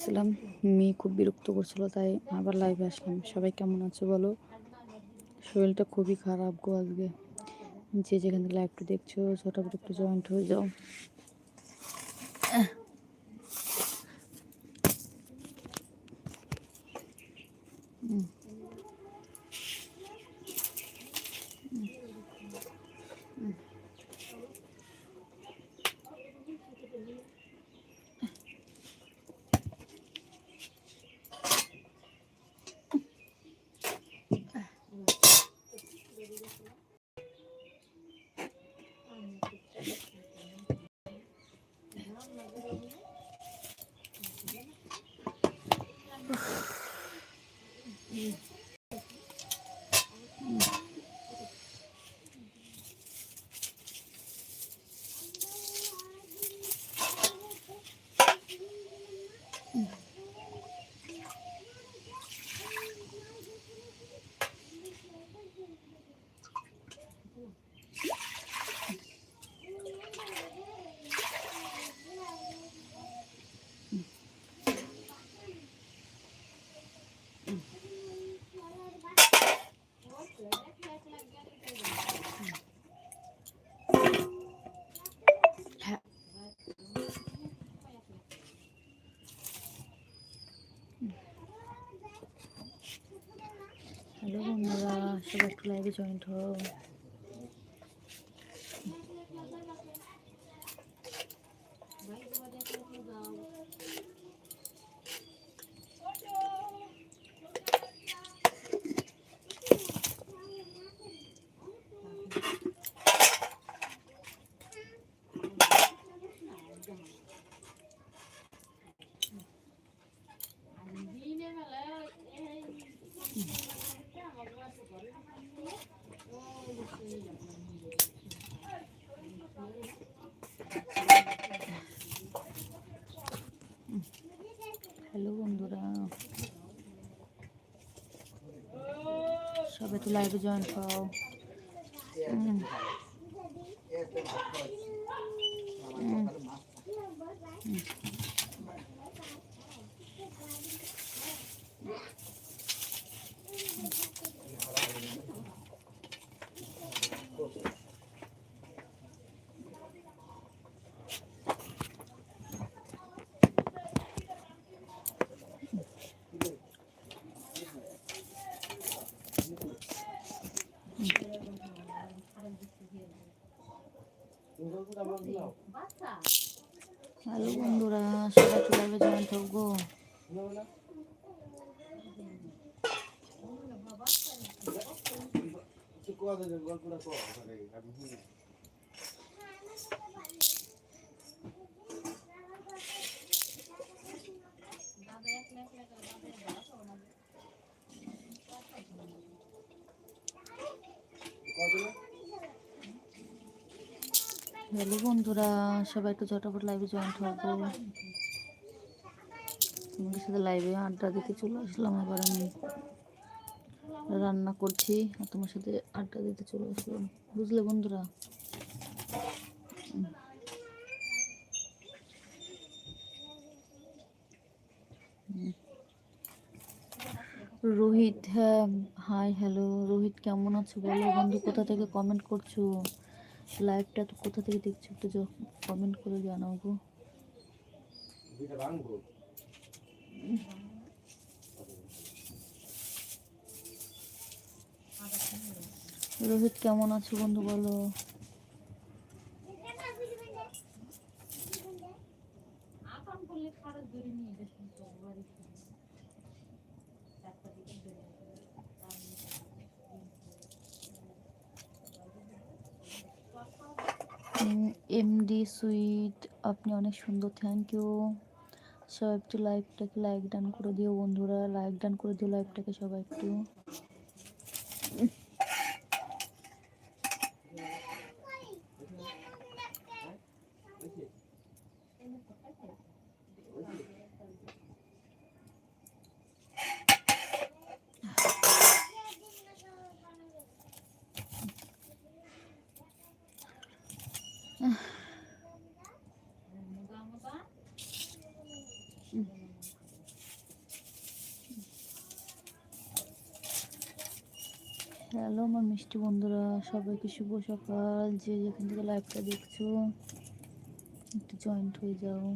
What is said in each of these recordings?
ছিলাম মেয়ে খুব বিরক্ত করছিল, তাই আবার লাইভে আসলাম। সবাই কেমন আছে বলো? শরীরটা খুবই খারাপ গো আজকে। যে যেখান থেকে লাইভটা দেখছ ছোটো একটু জয়েন্ট হয়ে যাও। হ্যালো বন্ধুরা সবাই একটু লাইভে জয়েন্ট হও। হ্যালো সবাই একটু লাইভে জয়েন্ট হ্যালো বন্ধুরা সবাই একটু লাইভে জয়েন্ট হও গো হ্যালো বন্ধুরা, সবাই একটু ঝটাফট লাইভে জয়েন্ট হব তোমাদের সাথে লাইভে আড্ডা দিতে চলে আসলাম আবার আমি রান্না করছি আর তোমার সাথে আড্ডা দিতে চলে আসলাম। বুঝলে বন্ধুরা। রোহিত হ্যাঁ হাই হ্যালো রোহিত, কেমন আছো? বলো বন্ধু, কোথা থেকে কমেন্ট করছ? লাইভটা তো কোথা থেকে দেখছ একটু কমেন্ট করে জানাও গো। রোহিত কেমন আছো বন্ধু বলো? এমডি সুইট আপনি অনেক সুন্দর থ্যাংক ইউ সব একটু লাইফটাকে লাইক ডান করে দিও বন্ধুরা লাইক ডান করে দিও লাইফটাকে সবাই একটু Thank you. হ্যালো, আমার মিষ্টি বন্ধুরা, সবাইকে শুভ সকাল। যে যেখান থেকে লাইভটা দেখছ, একটু জয়েন্ট হয়ে যাও।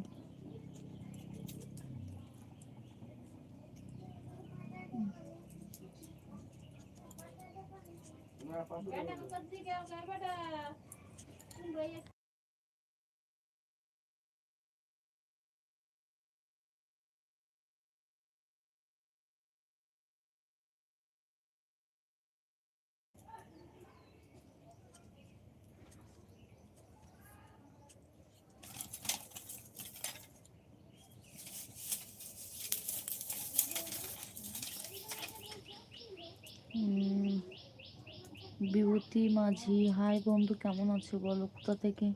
বিভূতি, মাঝি, হাই বন্ধু, কেমন আছো বলো? কোথা থেকে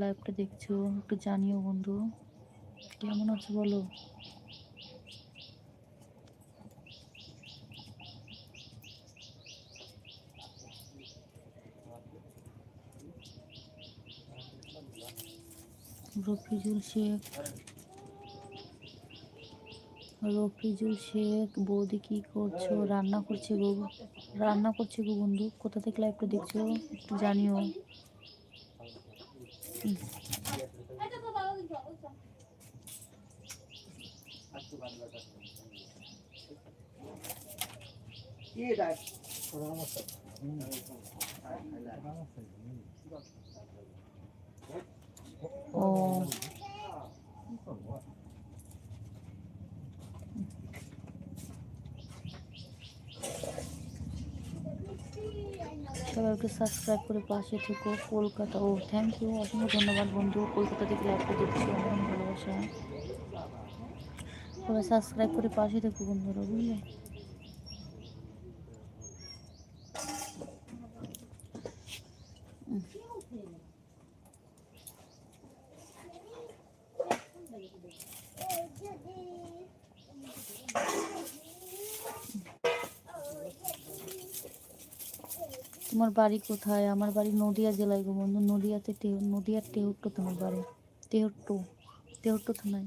লাইভটা দেখছ? একটু জানিও বন্ধু। কেমন আছো বলো? রফিজুল শেখ। রফিজুল শেখ, বৌদি কি করছ? রান্না করছে গো রান্না করছি গো বন্ধু। কোথা থেকে লাইভটা দেখছ একটু জানিও। হুম, ও সবাইকে সাবস্ক্রাইব করে পাশে থেকো। কলকাতা ও থ্যাংক ইউ অসংখ্য ধন্যবাদ বন্ধু। কলকাতা থেকে লাইভটা দেখছি। অনেক ভালোবাসা। সবাই সাবস্ক্রাইব করে পাশে থেকো বন্ধুরা, বুঝলে? তোমার বাড়ি কোথায়? আমার বাড়ি নদিয়া জেলায় গো বন্ধু। নদিয়াতে নদিয়ার টেহট্ট তোমার বাড়ি। টেহট্ট টেহট্ট থানায়।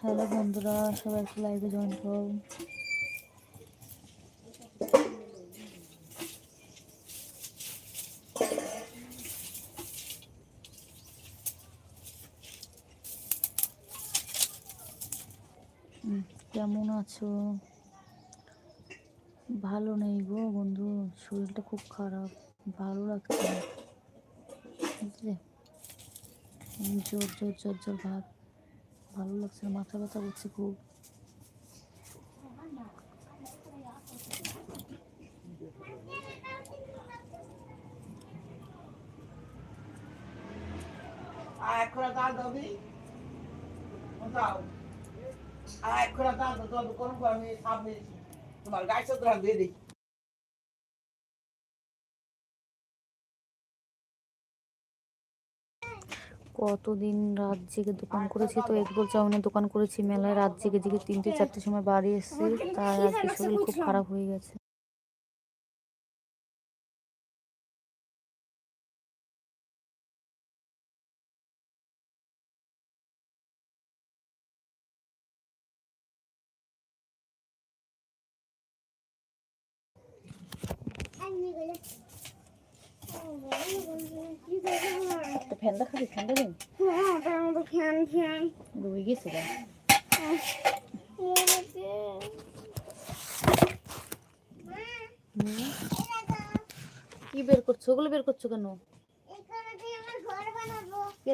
হ্যালো বন্ধুরা সবাই একটু লাইভে জয়েন করো হুম, কেমন আছো? ভালো নেই গো বন্ধু, শরীরটা খুব খারাপ, ভালো লাগছে বুঝলে? জোর জোর জোর জোর ভাব। ভালো লাগছে না, মাথা ব্যথা করছে খুব। আর এক খোলা দাও দাবি দাও। আর কতদিন রাত জেগে দোকান করেছি তো? এক বল চাউনের দোকান করেছি মেলায় রাত জেগে জেগে তিনটে চারটের সময় বাড়ি এসেছি তাই আজকে শরীর খুব খারাপ হয়ে গেছে। একটা ফ্যানটা খাবি, ফ্যানটা দিন রয়ে গেছে গা। হুম? কি বের করছ? ওগুলো বের করছ কেন?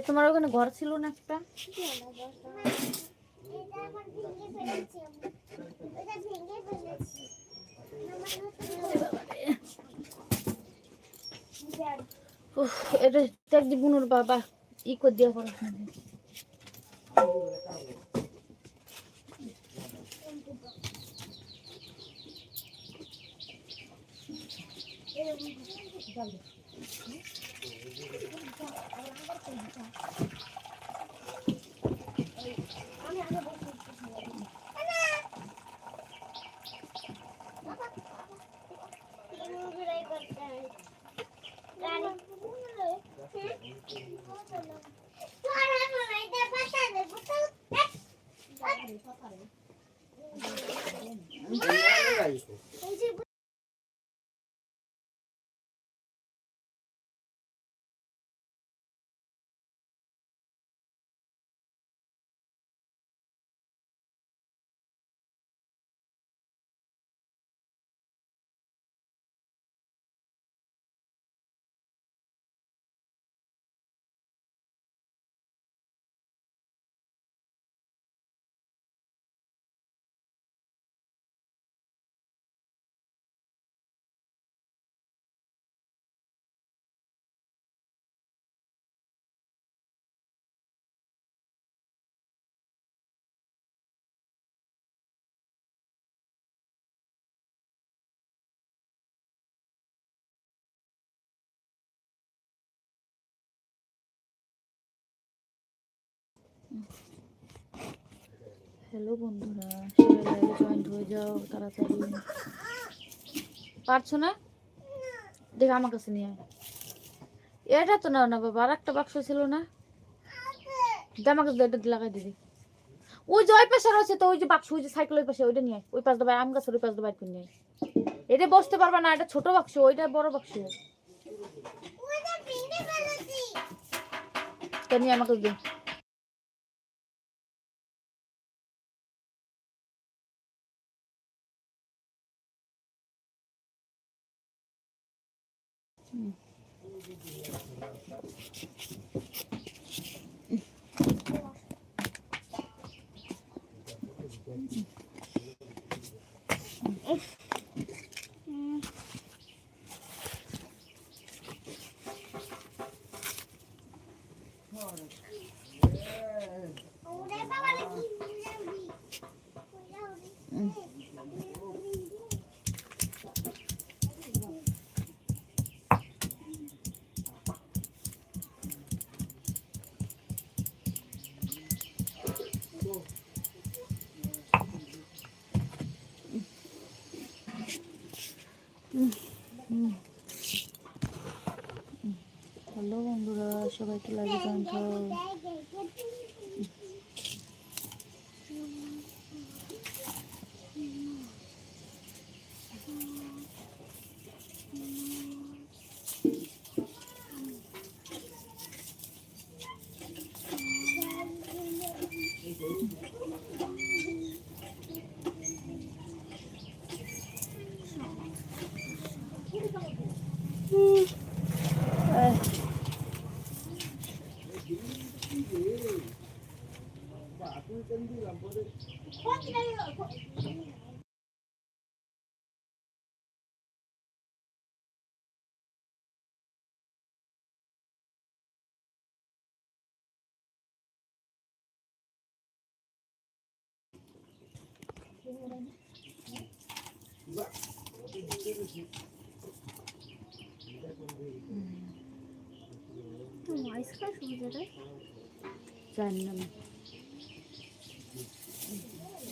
তোমার ওখানে ঘর ছিল না একটা? এটা ত্যাগ বুনুর বাবা ই করে দিয়ে পড়া হ্যালো বন্ধুরা। সবাই লাইভে জয়েন্ট হয়ে যাও তাড়াতাড়ি। পারছ না? দেখ আমার কাছে নিয়ে আয়। এটা তো না না বাবা আর একটা বাক্স ছিল না? দে আমার কাছে এটা লাগাই দিদি ওই যে ওই পাশে রয়েছে তো ওই যে বাক্স ওই যে সাইকেল ওই পাশে ওইটা নিয়ে আয়। ওই পাশ দেবাই আম গাছের ওই পাশ দেবাই করে নিয়ে এটা বসতে পারবে না এটা ছোট বাক্স ওইটা বড় বাক্স তা নিয়ে আমাকে দে। হ্যালো বন্ধুরা লাগে জয়েন্ট হও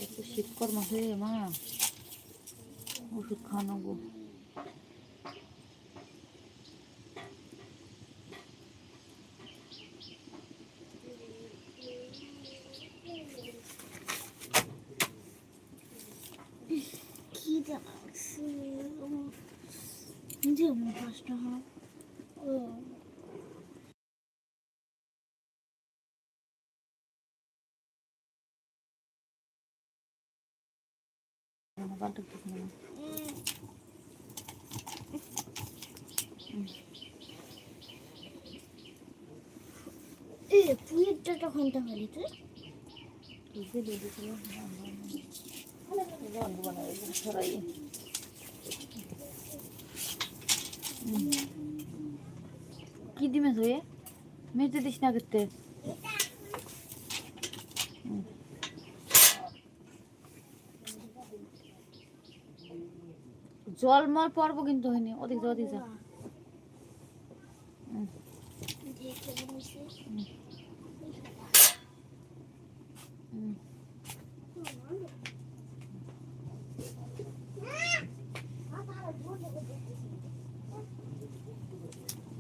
একটু শীতকর মাসে মা ওষুধ খাওয়ানো গো কি জানাচ্ছি যে আমার পাঁচটা হয় ও না এ তুই একটা তখন তাহলে তুই? যে দিয়ে দিয়েছিল রঙ বানাই। সরাই। কি দিমে ধুয়ে মেজে দিস না করতে। জল মল পর্ব কিন্তু হয়নি ওদিক যা ওদিক যা।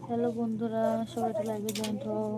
হ্যালো বন্ধুরা, সবাই লাইভে জয়েন্ট হও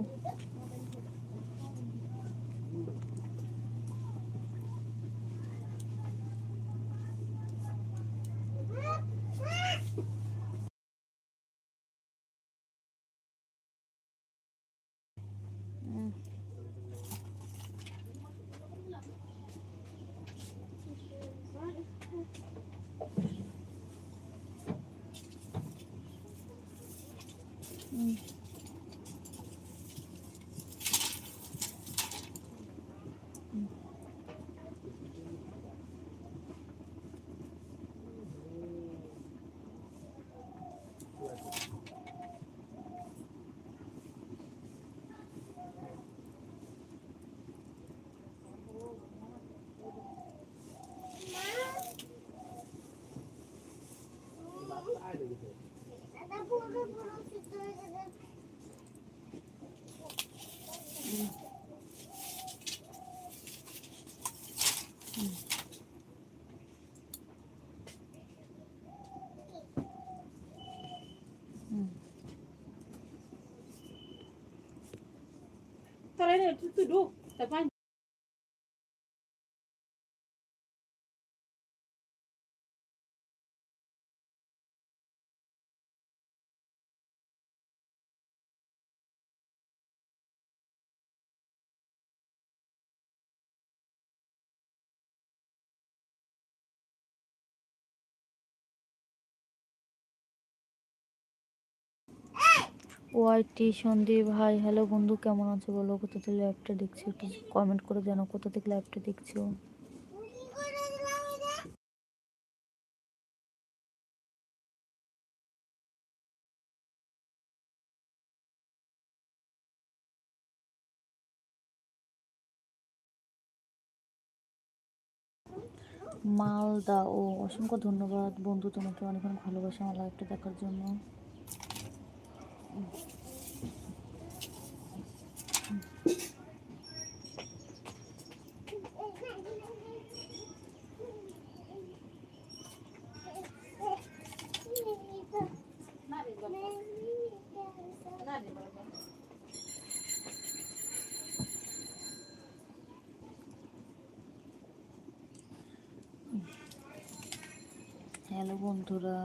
দাদা পুরো পুরো সিদ্ধ হয়ে ওয়াইটি সন্দীপ ভাই হ্যালো বন্ধু, কেমন আছো বলো? কোথা থেকে লাইভটা দেখছি? একটু কমেন্ট করে জানো কোথা থেকে লাইভটা দেখছ? মালদা, ও, অসংখ্য ধন্যবাদ বন্ধু তোমাকে অনেক অনেক ভালোবাসা আমার লাইভটা দেখার জন্য। হ্যালো বন্ধুরা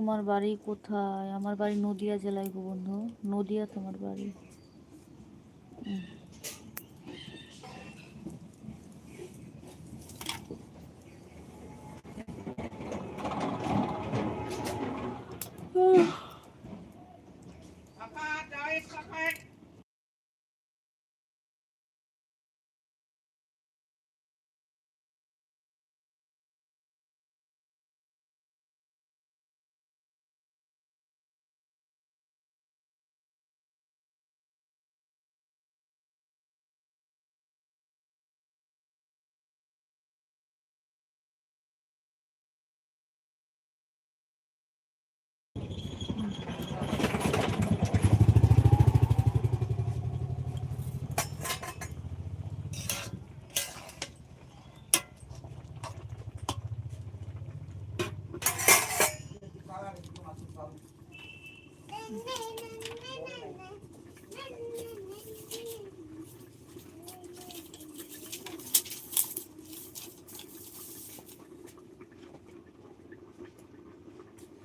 তোমার বাড়ি কোথায়? আমার বাড়ি নদিয়া জেলায় গো বন্ধু। নদিয়া তোমার বাড়ি।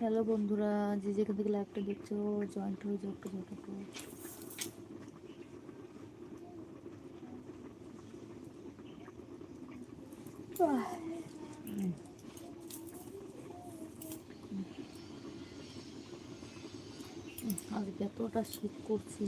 হ্যালো বন্ধুরা যে যেখান থেকে লাইভটা দেখছ জয়েন্ট হয়ে যাও একটু ঝটপট হুম। হুম, আজ এতটা শীত করছি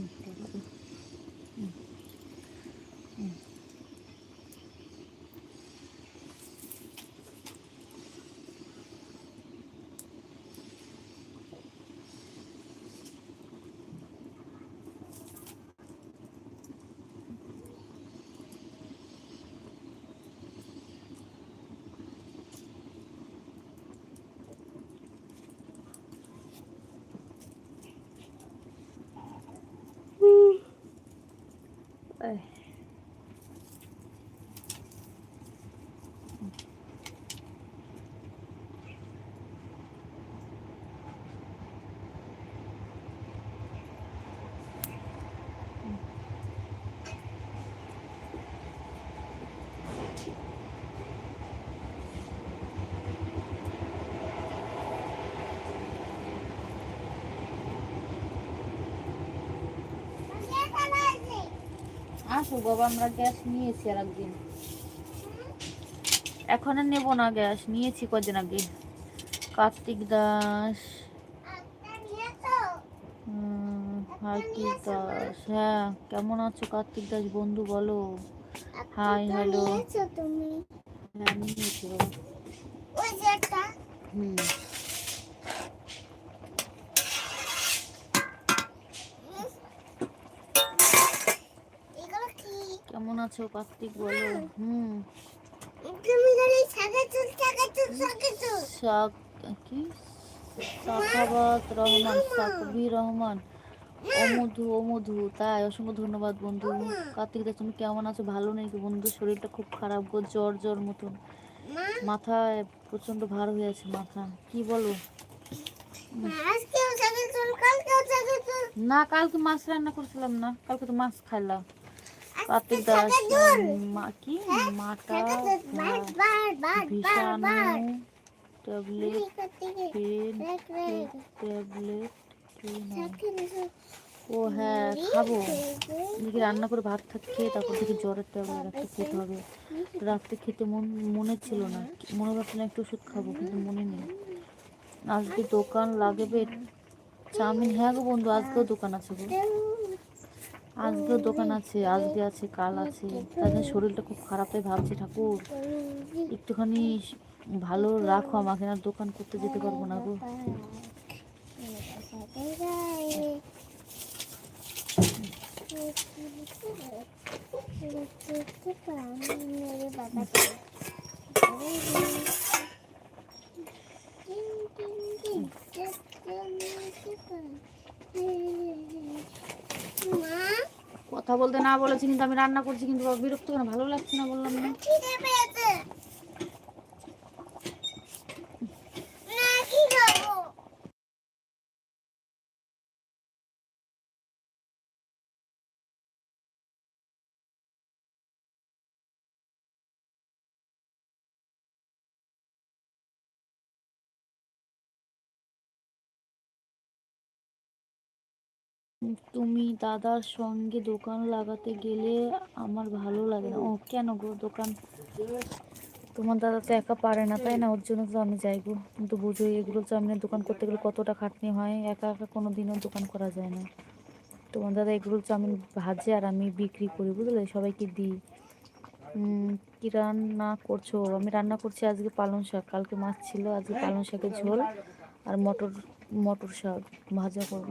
আসো বাবা আমরা গ্যাস নিয়েছি আর একদিন। এখন আর নেব না গ্যাস নিয়েছি কদিন আগে। কার্তিক দাস। কার্তিক দাস হ্যাঁ কেমন আছো কার্তিক দাস বন্ধু বলো। Hi hello. তুমি? হ্যাঁ নিয়েছি বাবা হুম এগুলো কি কেমন আছো কার্তিক বলো। হুম। চুল শাক কি? সাখাবাত রহমান সাকবি রহমান। অমধু অমধু। তাই অসংখ্য ধন্যবাদ বন্ধু। কার্তিক দা তুমি কেমন আছো? ভালো নেই কি বন্ধু? শরীরটা খুব খারাপ গো জ্বর জ্বর মতন। মাথায় প্রচণ্ড ভার হয়ে আছে মাথা। কি বলো? না কালকে মাছ রান্না করছিলাম না। কালকে তো মাছ খাইলাম। সাদা দাস মা কি মাটা বার বার বিষাণু ট্যাবলেট ট্যাবলেট ও হ্যাঁ খাব। দেখি রান্না করে ভাত থাক খেয়ে তারপর দেখি জ্বরের ট্যাবলেট একটা খেতে হবে। রাত্রে খেতে মন মনে ছিল না। মনে ভাবছিলাম একটু ওষুধ খাব কিন্তু মনে নেই। আজকে দোকান লাগবে। চাউমিন। হ্যাঁ গো বন্ধু আজকেও দোকান আছে গো। আজকেও দোকান আছে, আজকে আছে, কাল আছে। তাই জন্য শরীরটা খুব খারাপ, তাই ভাবছি ঠাকুর, একটুখানি ভালো রাখো আমাকে, না দোকান করতে যেতে পারব না গো। মা কথা বলতে না বলেছি, কিন্তু আমি রান্না করছি, কিন্তু বিরক্ত কেন? ভালো লাগছে না বললাম না। তুমি দাদার সঙ্গে দোকান লাগাতে গেলে আমার ভালো লাগে না। ও, কেন গো দোকান? তোমার দাদা তো একা পারে না, তাই না? ওর জন্য তো আমি যাই গো। কিন্তু বুঝো এগুলো চাউমিনের দোকান করতে গেলে কতটা খাটনি হয়? একা একা কোনো দিনও দোকান করা যায় না। তোমার দাদা এগুলো চাউমিন ভাজে আর আমি বিক্রি করি, বুঝলে? সবাইকে দিই। কি রান্না করছ? আমি রান্না করছি আজকে পালং শাক। কালকে মাছ ছিল, আজকে পালং শাকের ঝোল আর মটর মটর শাক ভাজা করব।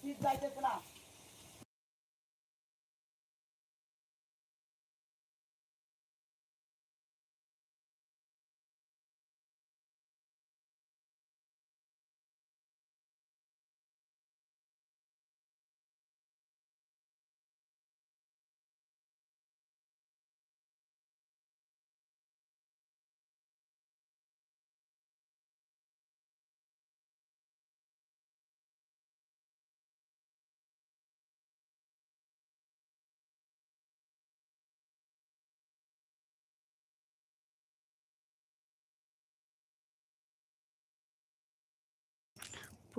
শীত যাইতেছে না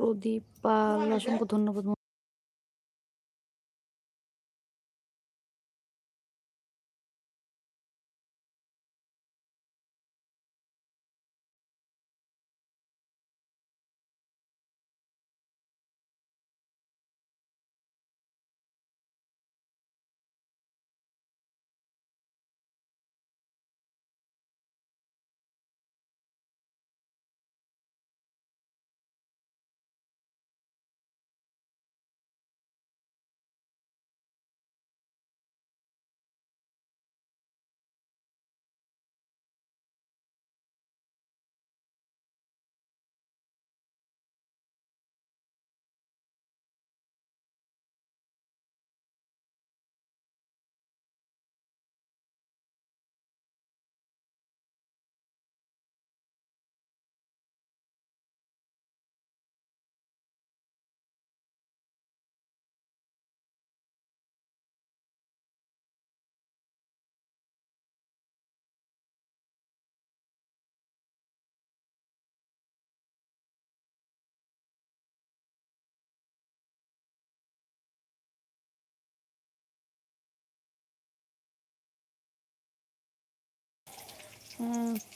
প্রদীপ পাল অসংখ্য ধন্যবাদ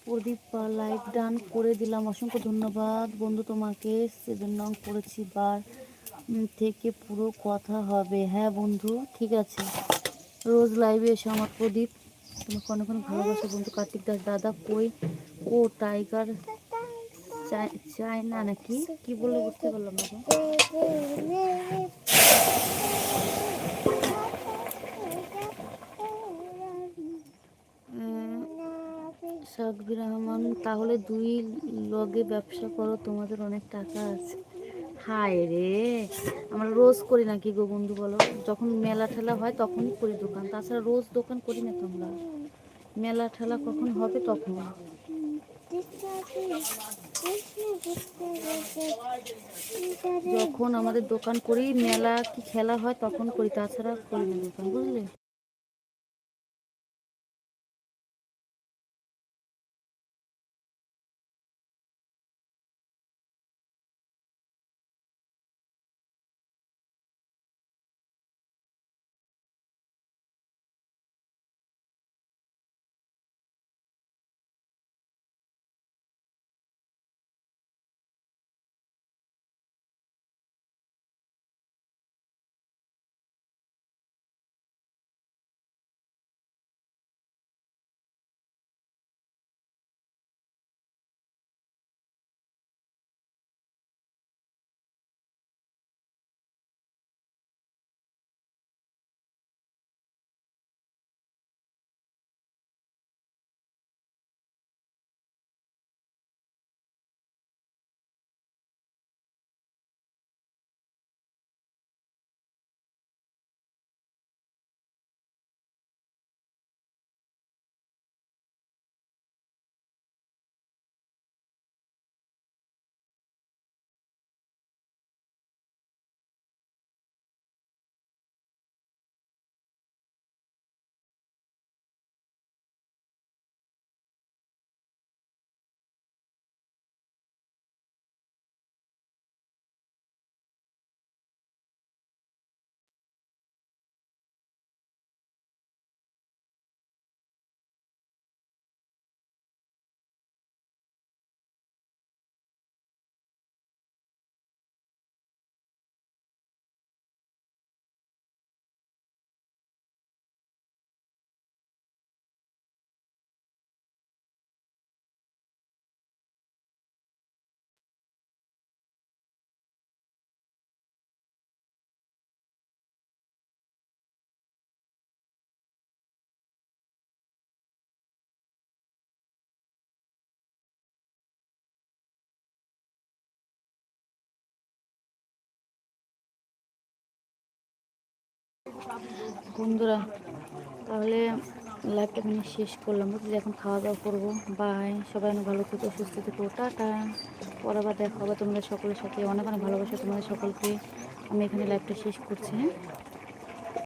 প্রদীপ লাইক ডান করে দিলাম। অসংখ্য ধন্যবাদ বন্ধু তোমাকে। সেভেন নং করেছি বার থেকে পুরো কথা হবে। হ্যাঁ বন্ধু, ঠিক আছে। রোজ লাইভে এসে আমার প্রদীপ। তোমাকে অনেক অনেক ভালোবাসা বন্ধু। কার্তিক দাস দাদা, কই? ও টাইগার চায় না নাকি? কি বলল বুঝতে পারলাম গো। উম, সাকবির রহমান, তাহলে দুই লগে ব্যবসা করো, তোমাদের অনেক টাকা আছে। হায় রে, আমরা রোজ করি না কি গো বন্ধু বলো? যখন মেলা ঠেলা হয় তখনই করি দোকান, তাছাড়া রোজ দোকান করি না তোমরা। মেলা ঠেলা কখন হবে তখন? যখন আমাদের দোকান করি, মেলা কি খেলা হয় তখন করি, তাছাড়া করি না দোকান, বুঝলে? বন্ধুরা, তাহলে লাইভটা আমি শেষ করলাম। বুঝলি এখন খাওয়া দাওয়া করব। বাই সবাই অনেক ভালো থেকো, সুস্থ থেকো। টাটা। পরে আবার দেখা হবে। তোমাদের সকলের সাথে অনেক অনেক ভালোবাসা তোমাদের সকলকে। আমি এখানে লাইভটা শেষ করছি হ্যাঁ?